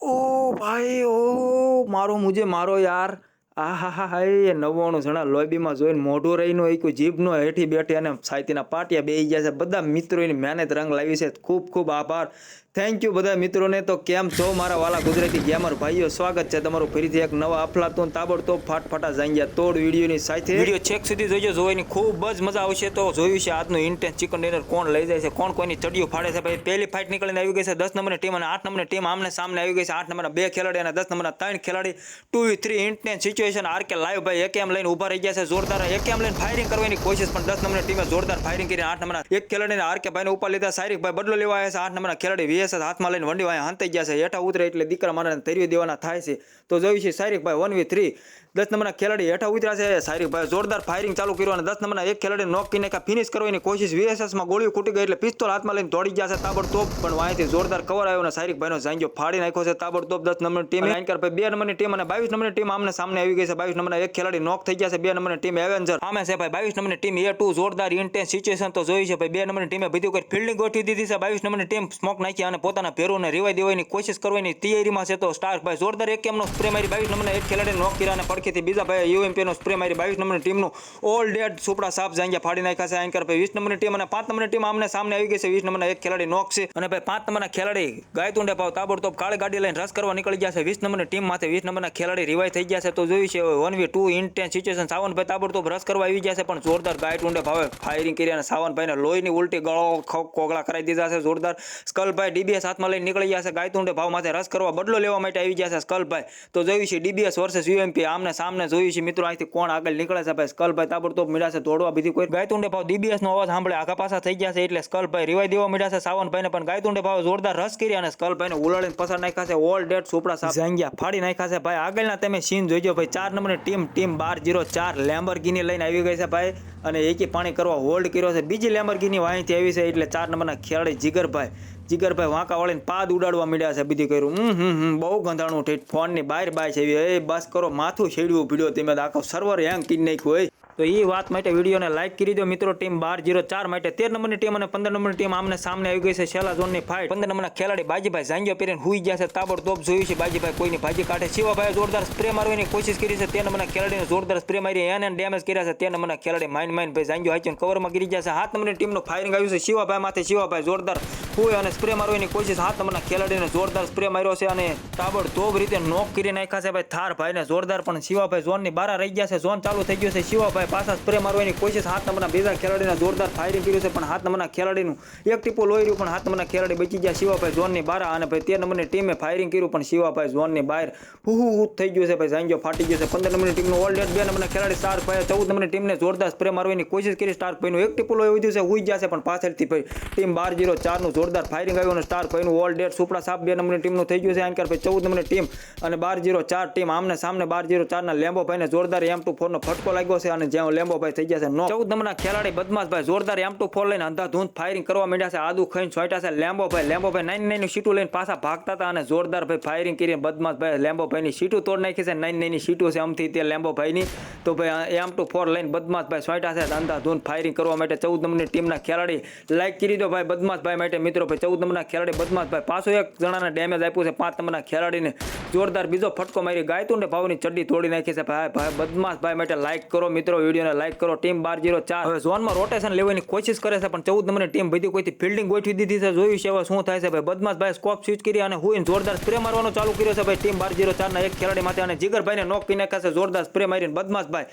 ઓ ભાઈ ઓ મારો મુજે મારો યાર. આ હા એ નવ્વાણું જણા લોબીમાં જોઈને મોઢું રહીને એક જીભનો હેઠી બેઠી અને સાહિત્યના પાટિયા બે ગયા છે. બધા મિત્રોની મહેનત રંગ લાવી છે. ખૂબ ખૂબ આભાર. થેન્ક યુ બધા મિત્રોને. તો કેમ છો મારા વાલા ગુજરાતી ગેમર ભાઈઓ? સ્વાગત છે તમારું ફરીથી એક નવા અફલાતું તાબડતોબ ફાટફાટા જાંગ્યા તોડ વિડીયોની સાથે. વીડિયો છેક સુધી જોઈજો જોવાની ખૂબ જ મજા આવશે તો જોયું છે આજનું ઇન્ટેન્સ ચિકન ડિનર કોણ લઈ જાય છે? કોણ કોઈની ચડીઓ ફાડે છે? ભાઈ, પહેલી ફાઇટ નીકળીને આવી ગઈ છે. દસ નંબરની ટીમ અને આઠ નંબરની ટીમ આમને સામને આવી ગઈ છે. આઠ નંબરના બે ખેલાડી અને દસ નંબરના ત્રણ ખેલાડી. Two three intense situation R K live ભાઈ એક એમ લઈને ઊભા રહી ગયા છે, જોરદાર એક એમ લઈને ફાયરિંગ કરવાની કોશિશ પણ દસ નંબરની ટીમે જોરદાર ફાયરિંગ કરીને આઠ નંબરના એક ખેલાડીને આર કે ભાઈને ઉપર લીધા. સારિક ભાઈ બદલો લેવા આવ્યા છે, આઠ નંબરના ખેલાડી વીએસ હાથમાં લઈને વંડી વાય હંતાઈ ગયા છે. હેઠા ઉતરે એટલે દીકરા મારાને તરવી દેવાના થાય છે. તો જોયું છે સારી ભાઈ વન વી થ્રી દસ નંબરના ખેલાડી હેઠા ઉતર્યા છે. સારી ભાઈ જોરદાર ફાયરિંગ ચાલુ કર્યું અને દસ નંબરના એક ખેલાડી નોક કરીને ફિનિશ કરવાની કોશિશ વીએસએસમાં ગોળીઓ ખૂટી ગઈ એટલે પિસ્તોલ હાથમાં લઈને દોડી ગયા છે તાબડતોબ. પણ વાંચી જોરદાર કવર આવ્યો અને સારી ભાઈનો જાંગીઓ ફાડી નાખ્યો છે તાબડતોબ. દસ નંબરની ટીમ એન્કર ભાઈ બે નંબરની ટીમ અને બાવીસ નંબરની ટીમ આમને સામને આવી ગઈ છે. બાવીસ નંબરના એક ખેલાડી નોક થઈ ગયા છે. બે નંબરની ટીમ એવેન્જર આમે છે ભાઈ બાવીસ નંબરની ટીમ એ ટુ જોરદાર ઇન્ટેન્સ સિચ્યુએશન તો જોઈ છે. ભાઈ બે નંબરની ટીમે બધું કોઈ ફિલ્ડિંગ ગોઠવી દીધી છે. બાવીસ નંબરની ટીમ સ્મોક નાખી અને પોતાના ભેરોને રિવાઈ દેવાની કોશિશ કરવાની તૈયારીમાં છે તો સ્ટાર ભાઈ જોરદાર એક એમનો સ્પ્રે મારી બાવીસ નંબરના એક ખેલાડી નોક કર્યા અને પડખેથી બીજા ભાઈ યુએમપીનો સ્પ્રે મારી બાવીસ નંબરની ટીમનું ઓલ ડેડ સુપડા સાફ જાંગ્યા ફાડી નાખ્યા છે. એન્કર ભાઈ વીસ નંબરની ટીમ અને પાંચ નંબરની ટીમ આમને સામને આવી ગઈ છે. વીસ નંબરના એક ખેલાડી નોક છે. અને ભાઈ પાંચ નંબરના ખેલાડી ગાયતુંડે ભાવ તાબડતોબ કાળી ગાડી લઈને રસ કરવા નીકળી ગયા છે. વીસ નંબરની ટીમ માથે વીસ નંબરના ખેલાડી રિવાઈ થઈ ગયા છે. તો જોયું છે one v two intense situation Savanbhai તાબડતોબ રસ કરવા આવી ગયા છે, પણ જોરદાર ગાયતુંડે ભાવે ફાયરિંગ કરી અને સાવનભાઈને લોહીની ઉલટી ગળો કોગળા કરાવી દીધા છે. જોરદાર સ્કલભાઈ ડીબીએસ હાથમાં લઈને નીકળી ગયા છે. ગાયતુંડે ભાવ માથે રસ કરવા બદલો લેવા માટે આવી ગયા છે સ્કલભાઈ. તો જોયું છે, ડીબીએસ વર્સેસ યુએમપી આમને સામને જોયું છે. મિત્રો, અહીંથી કોણ આગળ નીકળે છે ભાઈ? સ્કલભાઈ તાબડતોબ મળ્યા છે દોડવા બીજી કોઈ. ગાયતુંડે ભાવ ડીબીએસ નો અવાજ સાંભળે આગા પાછા થઈ ગયા છે એટલે સ્કલભાઈ રિવાઈ દેવા મળ્યા છે. સાવનભાઈને પણ ગાયતુંડે ભાવ જોરદાર રસ કરી અને સ્કલભાઈને ઉલાડીને પસાર નાખ્યા છે. ઓલ ડેટ સુપડા સાફ જાંગ્યા ફાડી નાખ્યા છે. ભાઈ, આગળના તમે સીન જોઈજો. ભાઈ, ચાર નંબરની ટીમ ટીમ બાર જીરો ચાર. લેમ્બરગીની લઈને આવી ગઈ છે ભાઈ. અને એકી પાણી કરવા હોલ્ડ કર્યો છે. બીજી લેમ્બરગીની વાંહીથી આવી છે એટલે ચાર નંબરના ખેલાડી જીગરભાઈ. જીગરભાઈ વાંકા વળીને પાદ ઉડાડવા મળ્યા છે, બીજી કર્યું. હમ હમ હમ, બહુ ગંધાણું ઠેઠ ફોનની બહાર બાય છે. એ બસ કરો, માથું છેડ્યું ભીડ્યો. તમે આખો સર્વર હેંગ કરી નાખ્યું હોય તો એ વાત માટે વિડીયોને લાઈક કરી દો. મિત્રો ટીમ બાર જીરો ચાર માટે તેર નંબરની ટીમ અને પંદર નંબરની ટીમ આમને સામને આવી ગઈ છે. છેલ્લા ઝોનની ફાઇટ પંદર નંબરના ખેલાડી બાજીભાઈ ઝાંગીઓ પહેરીને હુઈ ગયા છે. તાબડતોબ જોયું છે બાજીભાઈ કોઈની ભાજી કાઢે. શિવાભાઈ જોરદાર સ્પ્રે મારવાની કોશિશ કરી છે. તે નંબરના ખેલાડીને જોરદાર સ્પ્રે મારી એને ડેમેજ કર્યા છે. તે નંબરના ખેલાડી માઇન માઇન ભાઈ ઝાંગીઓ હાચીને કવરમાં ગીરી ગયા છે. હાથ નંબરની ટીમનું ફાયરિંગ આવ્યું છે. શિવાભાઈ માથે શિવાભાઈ જોરદાર હોય અને સ્પ્રે મારવાની કોશિશ. હાથ નંબરના ખેલાડીને જોરદાર સ્પ્રે માર્યો છે અને તાબડતોબ રીતે નોક કરી નાખ્યા છે ભાઈ. થાર ભાઈને જોરદાર, પણ શિવાભાઈ ઝોનની બહાર રહી ગયા છે. ઝોન ચાલુ થઈ ગયો છે. શિવાભાઈ પાછા સ્પ્રે મારવાની કોશિશ. હાથ નંબરના બીજા ખેલાડીને જોરદાર ફાયરિંગ કર્યું છે, પણ હાથ નંબરના ખેલાડીનું એક ટીપો લોહી રહ્યું, પણ હાથ નંબરના ખેલાડી બચી ગયા. શિવાભાઈ ઝોનની બહાર, અને ભાઈ તેર નંબરની ટીમે ફાયરિંગ કર્યું, પણ શિવાભાઈ ઝોનની બહાર હુ હુ હુ થઈ ગયું છે ભાઈ. જાંગીઓ ફાટી ગયો છે. પંદર નંબરની ટીમનું ઓલ ડેટ બે નંબરના ખેલાડી સ્ટાર ભાઈ, ચૌદ નંબરની ટીમને જોરદાર સ્પ્રે મારવાની કોશિશ કરી. સ્ટાર ભાઈનું એક ટીપો લોહી વધ્યું છે, હુઈ ગયા છે, પણ પાછળથી ભાઈ ટીમ બાર જીરો ચારનું જોરદાર ફાયરિંગ આવ્યું અને સ્ટાર કોઈનું ઓલ ડેટ સુપડા સાપ બે નંબરની ટીમનું થઈ ગયું છે. આંકર ભાઈ ચૌદ નંબરની ટીમ અને બાર જીરો ચાર ટીમ આમને સામને બાર જીરો ચારના લેમ્બો ભાઈને જોરદાર એમ ટુ ફોરનો ફટકો લાગ્યો છે અને જ્યાં લેમ્બો ભાઈ થઈ ગયા છે. નો ચૌદ નંબરના ખેલાડી બદમાશ ભાઈ જોરદાર એમ ટુ ફોર લઈને અંધાધૂંધ ફાયરિંગ કરવા માંડ્યા છે. આદુ ખાઈને છોટ્યા છે. લેમ્બો ભાઈ લેમ્બો ભાઈ નાઇન નાઇનની સીટું લઈને પાછા ભાગતા હતા અને જોરદાર ભાઈ ફાયરિંગ કરીને બદમાશ ભાઈ લેમ્બો ભાઈની સીટું તોડ નાખી છે. નાઇન નાઇનની સીટું છે આમથી તે લેમ્બો ભાઈની. તો ભાઈ એમ ટુ ફોર લઈને બદમાશ ભાઈ છોટ્યા છે. અંધાધૂંધ ફાયરિંગ કરવા માટે ચૌદ નંબરની ટીમના ખેલાડી લાઈક કરી દો ભાઈ બદમાશ ભાઈ માટે મિત્રો, ભાઈ, ચૌદ નંબરના ખેલાડી બદમાશ ભાઈ પાછો એક જણાને ડેમેજ આપ્યું છે. પાંચ નંબરના ખેલાડીને જોરદાર બીજો ફટકો મારી ગાયતુંડે ભાવની ચડ્ડી તોડી નાખી છે. ભાઈ ભાઈ બદમાશ ભાઈ માટે લાઈક કરો મિત્રો, વિડીયોને લાઈક કરો. ટીમ બાર જીરો ચાર. હવે ઝોનમાં રોટેશન લેવાની કોશિશ કરે છે, પણ ચૌદ નંબરની ટીમ બધી કોઈથી ફિલ્ડિંગ ગોઠવી દીધી છે, જોયું છે હવે શું થાય છે. ભાઈ બદમાશ ભાઈ સ્કોપ સ્વિચ કરી અને હુઈને જોરદાર સ્પ્રે મારવાનો ચાલુ કર્યો છે. ભાઈ, ટીમ બાર જીરો ચારના એક ખેલાડી માટે અને જીગરભાઈને નોક કરી નાખ્યા છે. જોરદાર સ્પ્રે મારીને બદમાશ ભાઈ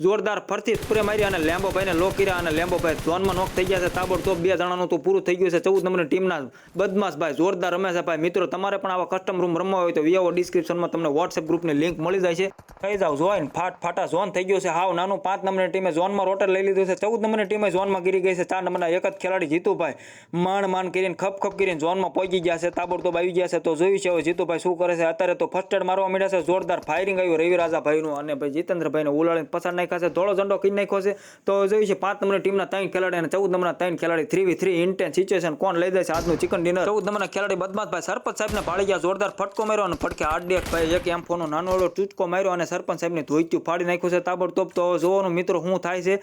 જોરદાર ફરતી સ્પ્રે મારી અને લેમ્બો ભાઈને લો કર્યા અને લેમ્બો ભાઈ ઝોનમાં નોક થઈ ગયા છે. તાબડતોબ બે જણાનું તો પૂરું થઈ ગયું છે. ચૌદ નંબરની ટીમના બદમાશ ભાઈ જોરદાર રમે છે ભાઈ. મિત્રો, તમારે પણ આવા કસ્ટમ રૂમ રમવા હોય તો વીઆવો ડિસ્ક્રિપ્શનમાં તમને વોટ્સએપ ગ્રુપની લિંક મળી જાય છે. થઈ જાવ જોઈન ફાટ, ફાટા ઝોન થઈ ગયો છે. હાવ નાનું પાંચ નંબરની ટીમે ઝોનમાં રોટર લઈ લીધું છે. ચૌદ નંબરની ટીમે ઝોનમાં ગીરી ગઈ છે. ચાર નંબરના એક જ ખેલાડી જીતુભાઈ માણ માણ કરીને, ખપ ખપ કરીને ઝોનમાં પહોંચી ગયા છે. તાબડતોબ આવી ગયા છે. તો જોયું છે હવે જીતુભાઈ શું કરે છે. અત્યારે તો ફર્સ્ટ એડ મારવા મળ્યા છે. જોરદાર ફાયરિંગ આવ્યું રવિરાજા ભાઈનું અને ભાઈ જીતેન્દ્રભાઈને ઉલાળીને પસાર નાખ્યા. છે ધોળો ઝંડો કરી નાખ્યો છે. તો જોયું છે, પાંચ નંબરની ટીમના ત્રણ ખેલાડી અને ચૌદ નંબરના ત્રણ ખેલાડી. Three v three intense situation કોણ લઈ જાય છે આજનું ચિકન ડિનર ચૌદ નંબરના ખેલાડી બદમાશભાઈ સરપંચ સાહેબને પાડી ગયા જોરદાર ફટકો માર્યો અને ફટકે આડેક ભાઈ એક એમ ફોનો નાનો ચૂચકો માર્યો અને સરપંચ સાહેબને ધોઈત્યું ફાડી નાખ્યું છે તાબડતોબ. તો જોવાનું મિત્રો શું થાય છે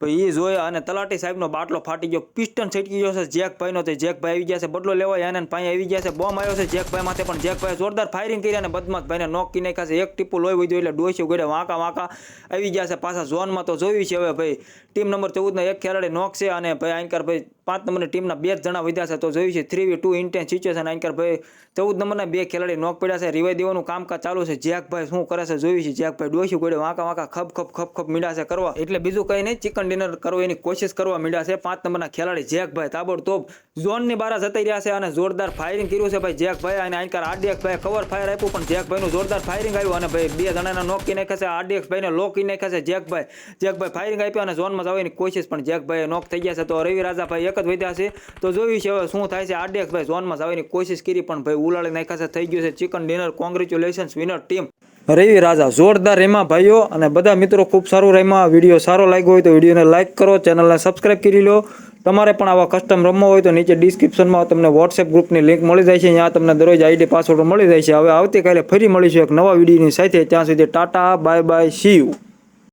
ભાઈ એ જોયા અને તલાટી સાહેબનો બાટલો ફાટી ગયો, પિસ્ટન છટકી ગયો છે, જેકભાઈનો તે જેકભાઈ આવી ગયા છે, બદલો લેવા એને પાસે આવી ગયા છે, બોમ્બ આવ્યો છે, જેકભાઈ માથે પણ જેકભાઈ જોરદાર ફાયરિંગ કરી અને બદમાશભાઈને નોક કી નાખ્યા છે, એક ટીપું લોહી વધ્યું એટલે ડોસ્યો ગળે વાંકા વાંકા આવી ગયા છે પાછા ઝોનમાં તો જોયું છે હવે ભાઈ, ટીમ નંબર ચૌદના એક ખેલાડી નોક છે અને ભાઈ આંકર ભાઈ પાંચ નંબરની ટીમના બે જ જણા વધ્યા છે, તો જોયું છે three v two intense situation આંકર ભાઈ ચૌદ નંબરના બે ખેલાડી નોક પડ્યા છે, રિવાઈ દેવાનું કામકાજ ચાલુ છે, જેકભાઈ શું કરે છે જોયું છે, જેકભાઈ ડોસ્યું ગળે વાંકા વાંકા ખપ ખપ ખપ ખપ મીડા છે કરવા. એટલે બીજું કંઈ નહીં, ચિકન ડિનર કરવો એની કોશિશ કરવા મીડા છે. પાંચ નંબરના ખેલાડી જેકભાઈ તાબડતોબ ઝોનની બહાર જતી રહ્યા છે અને જોરદાર ફાયરિંગ કર્યું છે ભાઈ જેકભાઈ અને આંકર આરડીએક્સ ભાઈ કવર ફાયર આપ્યું, પણ જેકભાઈનું જોરદાર ફાયરિંગ આવ્યું અને ભાઈ બે જણાના નોક કી નાખ્યા છે. આરડીએક્સ ભાઈને લોક કી નાખ્યા છે જેકભાઈ. જેકભાઈ ફાયરિંગ આપ્યું અને ઝોનમાં જવાની કોશિશ પણ જેકભાઈ નોક થઈ ગયા છે. તો રવિ રાજાભાઈ એક જ વધ્યા છે. તો જોયું છે હવે શું થાય છે. આરડીએક્સ ભાઈ ઝોનમાં જવાની કોશિશ કરી પણ ભાઈ ઉલાળી નાખ્યા છે. થઈ ગયું છે. Chicken dinner congratulations winner team Ravi Raja, જોરદાર રેમા ભાઈઓ અને બધા મિત્રો ખૂબ સારું રેમા વીડિયો સારો લાગ્યો હોય તો વિડીયોને લાઇક કરો, ચેનલને સબસ્ક્રાઇબ કરી લો. તમારે પણ આવા કસ્ટમ રમવા હોય તો નીચે ડિસ્ક્રિપ્શનમાં તમને વોટ્સએપ ગ્રુપની લિંક મળી જાય છે. ત્યાં તમને દરરોજ આઈડી પાસવર્ડ મળી જાય છે. હવે આવતીકાલે ફરી મળીશું એક નવા વિડીયોની સાથે. ત્યાં સુધી tata bye bye see you